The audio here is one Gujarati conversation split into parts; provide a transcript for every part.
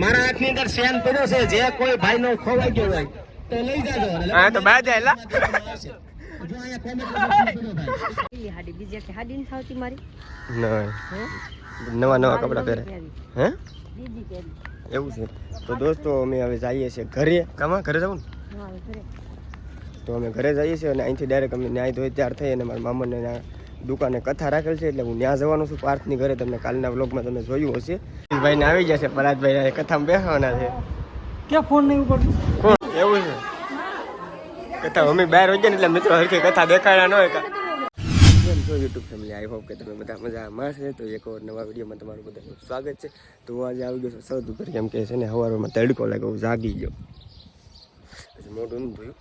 મારા હાથની અંદર સેન પડ્યો છે જે કોઈ ભાઈ નો ખોવાઈ ગયો હોય. તો લઈ જાજો હા તો બાદ આયલા નવા નવા કપડા પહેરે. હે? એવું છે. તો દોસ્તો અમે હવે જઈએ છીએ ઘરે. કામાં? ઘરે જવું ને? હા હવે ઘરે. તો અમે ઘરે જઈએ છીએ અને અહીંથી ડાયરેક્ટ અમે ન્યાય ધોઈ તૈયાર થઈ અને મારા મામાને ના દુકાને કથા રાખેલ છે એટલે હું ત્યાં જવાનું છું પાર્થની ઘરે. તમને કાલના વ્લોગમાં તમે જોયું હશે. ભાઈને આવી જશે પરાજભાઈ કથામાં બેસવાના છે. ક્યાં ફોન નહીં ઉપર કોણ એવું છે? કથા અમે બહાર હોય ને એટલે મિત્રો હરખી કથા દેખાડ્યા ન હોય. કા છો યુટ્યુબ ફેમિલી આઈ હોપ કે તમે બધા મજામાં છે. તો એક વાર નવા વિડીયોમાં તમારું બધાનું સ્વાગત છે. તો આજે આવી ગયો સૌથી સૌ ઉપર કેમ કે છે ને સવારમાં તડકો લાગ્યો હું જાગી ગયો. મોઢું ધોયું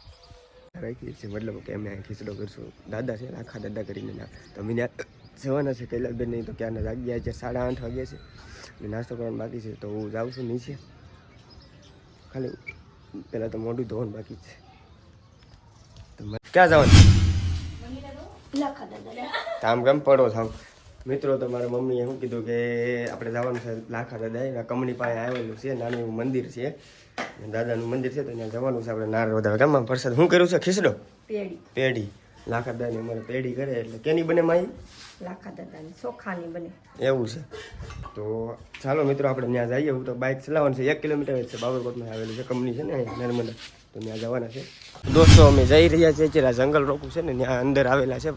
રાખી છીએ મતલબ કે અમે ખીચડો કરશું. દાદા છે આખા દાદા કરીને ના. તો અમે ત્યાં જવાના છે કૈલાસબેન નહીં તો ક્યારના જાગ્યા છે. સાડા આઠ વાગ્યા છે. અને નાસ્તો કરવાનો બાકી છે. તો હું જાઉં છું નીચે. ખાલી પહેલાં તો મોઢું ધોવાનું બાકી છે. તો ક્યાં જવાનું? આમ કેમ પડો થાવ મિત્રો તો મારા મમ્મીએ શું કીધું કે આપણે જવાનું છે લાખા દાદા એના કંપની પાસે આવેલું છે નાનું એવું મંદિર છે. દાદાનું મંદિર છે તો ત્યાં જવાનું છે આપણે નાર વધારે ગામમાં. પ્રસાદ શું કર્યું છે? ખીસડો પેઢી. પેઢી. લાખા દાદાની અમારે પેઢી કરે એટલે કેની બને માઈ? લાખા દાદાની ચોખાની બને. એવું છે. તો ચાલો મિત્રો આપણે ત્યાં જઈએ. હું તો બાઇક ચલાવવાનું છે. એક કિલોમીટર છે. બાબરકોટમાં આવેલું છે કંપની છે ને નર્મદા. તો ત્યાં જવાના છે. દોસ્તો અમે જઈ રહ્યા છીએ. જંગલ રોકું છે ને ત્યાં અંદર આવેલા છે.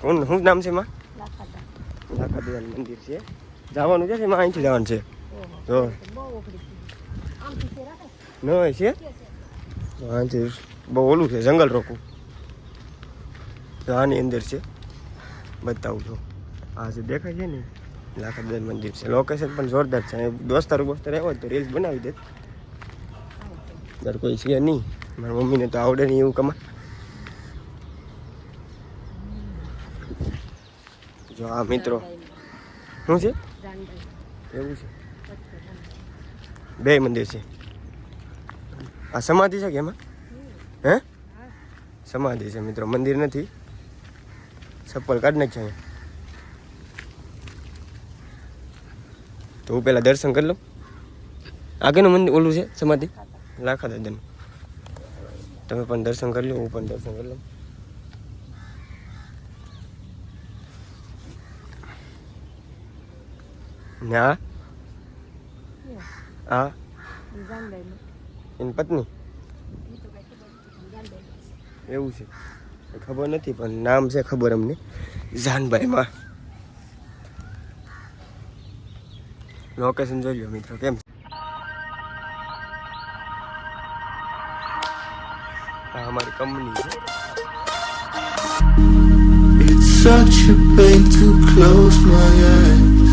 કોણ શું નામ છે માં લાખા દાદા લાખા દાદાનું મંદિર છે. જવાનું છે એમાં અહીંથી જવાનું છે? જો ન હોય છે? અહીંથી બહુ ઓલું છે જંગલ રોકું આની અંદર છે. બતાવું છું. આ જે દેખાય છે ને લાખાદેવ મંદિર છે. લોકેશન પણ જોરદાર છે. દોસ્તાર બોસ્તારો આવ્યો હોય તો રીલ્સ બનાવી દે. કોઈ છે નહીં. મારી મમ્મીને તો આવડે નહીં એવું કમા જો આ મિત્રો. શું છે? એવું છે. બે મંદિર છે. આ સમાધિ છે કે એમાં? હે? સમાધિ છે, મિત્રો. મંદિર નથી. ચપ્પલ કાઢ નાખ છે અહીંયા. તો હું પેલા દર્શન કરી લઉં. આગળનું મંદિર, ઓલું છે, સમાધિ? લાખા દાદાનું. તમે પણ દર્શન કરી લો, હું પણ દર્શન કરી લઉં. ને આ આ એની પત્ની? એવું છે. ખબર નથી પણ નામ છે ખબર અમને. જાનભાઈમાં. લોકેશન જોઈ લો મિત્રો કેમ છે? આ અમારી કંપની છે. It's such a pain to close my eyes.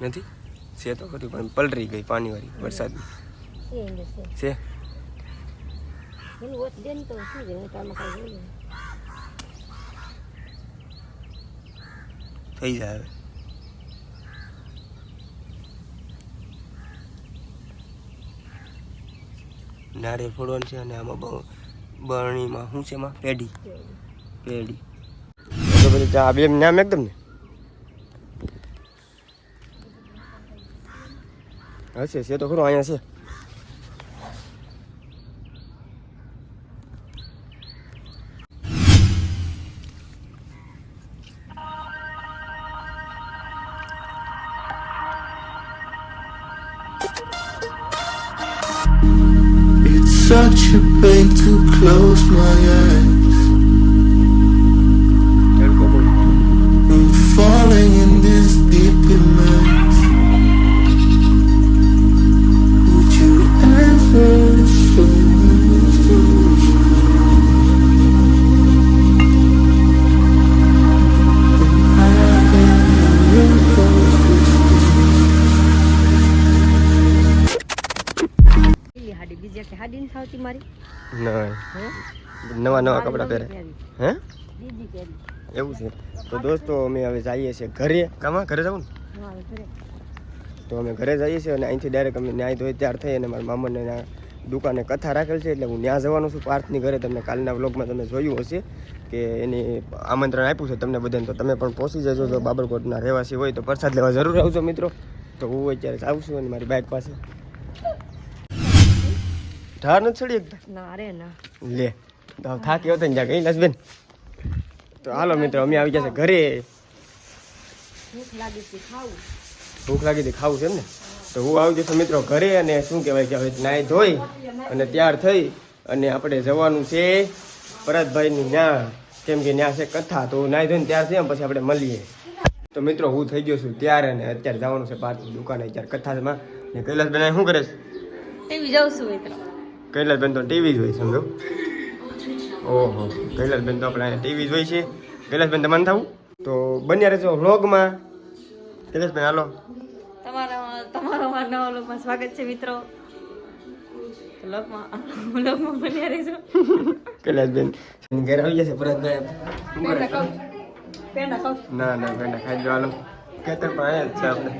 નથી? છે તો ખરી પણ પલરી ગઈ પાણીવાળી વરસાદની. છે? થઈ જાય છે મને ઓત દે ને તો શું છે હું તો આમાં કાંઈ જોયું નહીં. થઈ જાય હવે નારિયેળ ફોડવાનું છે અને આમાં બરણીમાં શું છે એમાં? પેઢી. પેઢી. તો પછી ચા બે નામ એકદમ ને હશે, છે તો ખરું, અહીંયા છે. a pain to close my eyes. તડકો બહુ I'm falling in this deep immense. Would you ever show me through? પેલી હાડી બીજી કે હાડી નથી આવતી મારી નહીં હે નવા. નવા કપડાં પહેરે. હે? એવું છે. તો દોસ્તો અમે હવે જઈએ છીએ ઘરે. કામાં? ઘરે જવું તો અમે ઘરે જઈએ છીએ અને અહીંથી ડાયરેક્ટ અમે ન્યાય ધોઈ ત્યાર થઈ અને મારા મામાને દુકાને કથા રાખેલ છે એટલે હું ત્યાં જવાનું છું પાર્થની ઘરે. તમને કાલના વ્લોગમાં તમે જોયું હશે કે એની આમંત્રણ આપ્યું છે તમને બધાને. તો તમે પણ પહોંચી જજો જો બાબરકોટના રહેવાસી હોય તો પ્રસાદ લેવા જરૂર આવજો મિત્રો. તો હું અત્યારે આવું છું અને મારી બાઇક પાસે. ઢાર નથી ચડી એકદમ ના રે ના લે તો થાકી હતો ને જા ગઈ બેન તો હાલો મિત્રો અમે આવી ગયા છે ઘરે ભૂખ લાગી છે ખાવું ભૂખ લાગી હતી ખાવું છે ને તો હું આવી જશે મિત્રો ઘરે અને શું કહેવાય કે હવે નાહી ધોઈ અને તૈયાર થઈ અને આપણે જવાનું છે ભરતભાઈની ન્યા કેમ કે ન્યા છે કથા તો નાહી ધોઈને તૈયાર થયા પછી આપણે મળીએ તો મિત્રો હું થઈ ગયો છું ત્યારે અને અત્યારે જવાનું છે પાર્કની દુકાને અત્યારે કથામાં ને કૈલાસબેન શું કરે છે એવી જાઉં છું મિત્રો કૈલાસબેન તો ટીવી જોઈ હોય સમજો? ઓહો કૈલાસબેન તો આપણે ટીવી જોઈ હોય છે. કૈલાસબેન તમારે થવું? તો બન્યા રહેજો વ્લોગમાં. કૈલાસબેન હાલો. તમારા તમારો નવા લોકમાં સ્વાગત છે મિત્રો. લોકમાં બન્યા રહેજો. કૈલાસબેન ઘરે આવી જશે ના ના પેંડા ખાઈ જવાનું. કેતન પણ અહીંયા જ છે આપણે.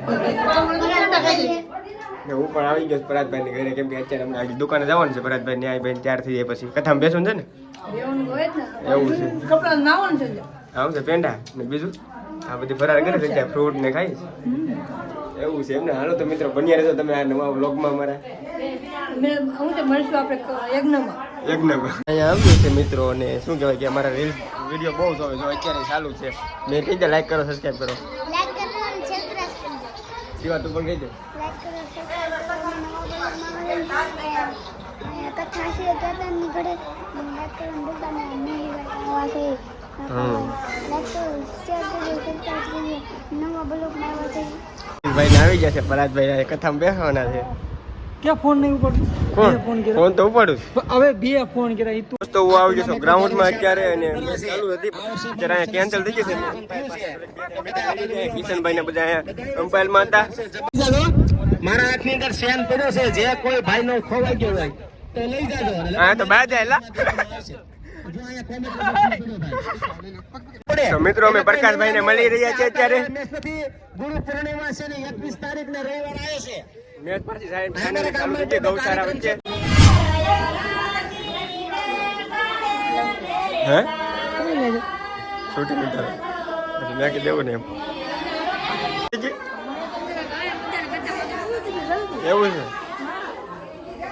ને હું પણ આવી ગયો ભરતભાઈની ઘરે. કેમ કે અત્યારે અમને આગળ દુકાને જવાનું છે ભરતભાઈ ન્યાય ભાઈ ત્યાર થઈ જાય પછી. કથામાં બેસો છે ને? એવું છે. આવું છે પેંડા ને બીજું? આ બધી ફરાર કરે છે ત્યાં ફ્રૂટ ને ખાઈશ એવું છે એમને. હાલો તો મિત્રો બન્યા રહેશો તમે આ નવા બ્લોગમાં અમારા. અહીંયા આવ્યું છે મિત્રો અને શું કહેવાય કે અમારા રીલ વીડિયો બહુ જોવે જો અત્યારે ચાલુ છે. મેં કીધે લાઈક કરો સબસ્ક્રાઈબ કરો લાઈક કરવાનું છે સબસ્ક્રાઇબ શિવા તું પણ કહી દે. કથા છે ભાઈ આવી જશે પરાજભાઈ કથામાં બેસવાના છે. ક્યાં ફોન નહીં ઉપાડતું કોણ? ફોન તો ઉપાડું હવે બે ફોન કર્યા તું હું આવી જશો. ગ્રાઉન્ડમાં અત્યારે અને ચાલુ હતી. અત્યારે અહીંયા કેન્સલ થઈ જશે. કિશનભાઈ ને બધા અહીંયા અમ્પાયરમાં હતા. મારા હાથની અંદર સેન પડ્યો છે. જે કોઈ ભાઈ નો ખોવાઈ ગયો હોય તો લઈ જાજો. હા તો બાદ જાય તો મિત્રો અમે પ્રકાશભાઈ ને મળી રહ્યા છે અત્યારે. ગુરુ પૂર્ણિમા છે ને એકવીસ તારીખ ને રવિવાર આવે છે. મેચ પાછી ગઈ ગૌશાળા વચ્ચે હે શૂટિંગ ઉતારો પછી મેં કીધું દેવું ને એમ એવું છે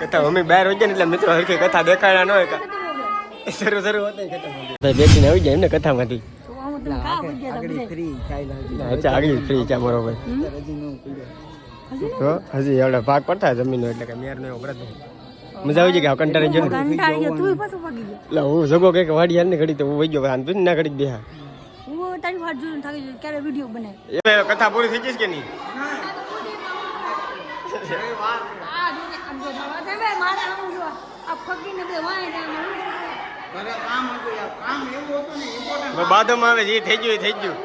કથા અમે બહાર હોય ને એટલે મિત્રો હરખી કથા દેખાડ્યા ન હોય કા શરૂ શરૂ હોતા કથા ભાઈ બેસીને આવી જાય એમ ને કથામાંથી અચ્છા આગળ ફ્રી છે બરોબર તો હજી એવડા ભાગ પડતા જમીન એટલે કે મેર ને વ્રત મજા આવી જાય કે કંટાળી ગયો કંટાળી ગયો તું પાછો ભાગી ગયો. એટલે હું જગો કે વાડી હાલ ને ઘડી તો હું વહી ગયો. આમ ના ઘડી બેહા. હું તારી વાત જોઈને થાકી ગયો ક્યારે વિડિયો બનાય? એ કથા પૂરી થઈ જશે કે નહીં? બાદમાં આવે જે થઈ ગયું.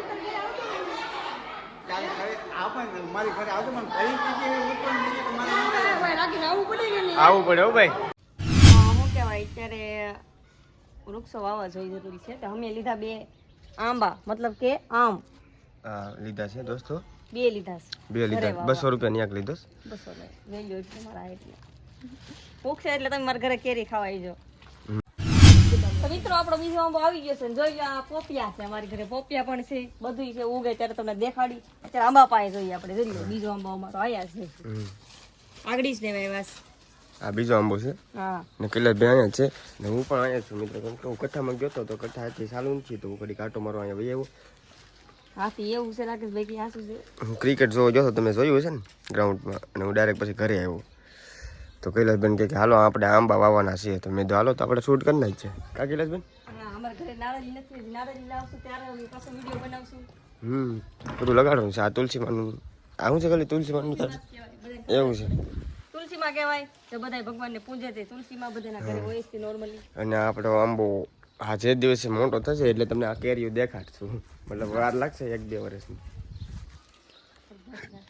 થઈ આવું પડે હો ભાઈ. શું કહેવાય અત્યારે વૃક્ષો વાવવા જોઈએ જરૂરી છે તો અમે લીધા બે આંબા મતલબ કે આમ. લીધા છે દોસ્તો? બે લીધા છે. બે લીધા. બસો રૂપિયા ની એક લીધો બસો વેલ્યુ એટલે મારા એટલે ભૂખ છે એટલે તમે મારા ઘરે કેરી ખાવા આવજો. મિત્રો આપણો બીજો આંબો આવી ગયો છે ને જોઈ લો આ પોપિયા છે અમારી ઘરે. પોપિયા પણ છે બધું છે. ઉગે ત્યારે તમને દેખાડી. અત્યારે આંબા પાસે જોઈએ આપણે. જોઈ લો બીજો આંબો અમારો આયા છે. આગળી જ લેવાય વાસ આ બીજો આંબો છે. હા. ને કિલ્લા બે અહીંયા છે. ને હું પણ અહીંયા છું મિત્રો. કેમ કે હું કથામાં ગયો હતો તો કથા હતી ચાલુ નથી તો હું કડી કાંટો મારો અહીંયા ભાઈ આવ્યો. હાથી એવું છે રાકેશ ભાઈ કે હાસું છે. હું ક્રિકેટ જોવા ગયો હતો તમે જોયું હશે ને ગ્રાઉન્ડમાં અને હું ડાયરેક્ટ પછી ઘરે આવ્યો. તો કૈલાસબેન કે હાલો આપણે આંબા વાવવાના છીએ. તો મેં તો હાલો તો આપણે શૂટ કરી નાખીએ. કા કૈલાસબેન? હા હમ બધું લગાડવાનું છે. આ તુલસી માનું આવું છે ખાલી તુલસી માનું એવું છે. તુલસીમાં કહેવાય તો બધાય ભગવાનને પૂજે છે તુલસીમાં બધાના ઘરે હોય છે નોર્મલી અને આપણો આંબો આ જે દિવસે મોટો થશે એટલે તમને આ કેરીઓ દેખાડશું. મતલબ વાર લાગશે એક બે વર્ષની.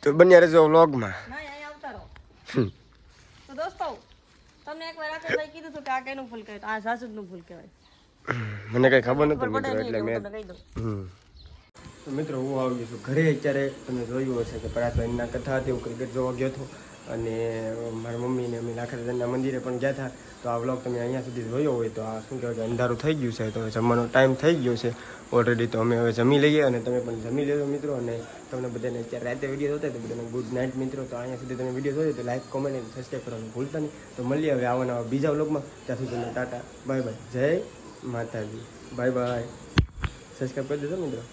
તો બન્યા રહેજો વ્લોગમાં આવતા રહો. હમ. તો દોસ્તો તમને એક વાર રાકેશભાઈ કીધું હતું કે આ કેનું ફૂલ કહેવાય આ જાસૂદનું ફૂલ કહેવાય. મને કઈ ખબર નથી મિત્રો એટલે મેં હું તમને કહી દઉં. તો મિત્રો હું આવી ગયો છું. ઘરે અત્યારે તમે જોયું હશે કે પરાગભાઈના કથા હતી હું ક્રિકેટ જોવા ગયો હતો. અને મારા મમ્મીને અમે લાખરજનના મંદિરે પણ ગયા હતા તો આ વ્લોગ તમે અહીંયા સુધી જોયો હોય તો આ શું કહેવાય કે અંધારું થઈ ગયું છે, તો જમવાનો ટાઈમ થઈ ગયો છે. ઓલરેડી તો અમે હવે જમી લઈએ અને તમે પણ જમી લેજો મિત્રો અને તમને બધાને અત્યારે રાતે વીડિયો જોતા તો બધાને ગુડ નાઇટ મિત્રો. તો અહીંયા સુધી તમે વીડિયો જોયો તો લાઈક કોમેન્ટ અને સબસ્ક્રાઈબ કરવાનું ભૂલતા નહીં. તો મળીએ હવે આવા નવા બીજા વ્લોગમાં. ત્યાં સુધી તમને ટાટા બાય બાય જય માતાજી. બાય બાય સબસ્ક્રાઈબ કરી દેજો મિત્રો.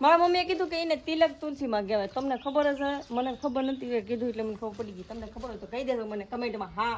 મારા મમ્મીએ કીધું કે એને તિલક તુલસીમાં કહેવાય. તમને ખબર હશે મને ખબર નથી કીધું એટલે મને ખબર પડી ગઈ. તમને ખબર હોય તો કહી દેજો મને કમેન્ટમાં. હા.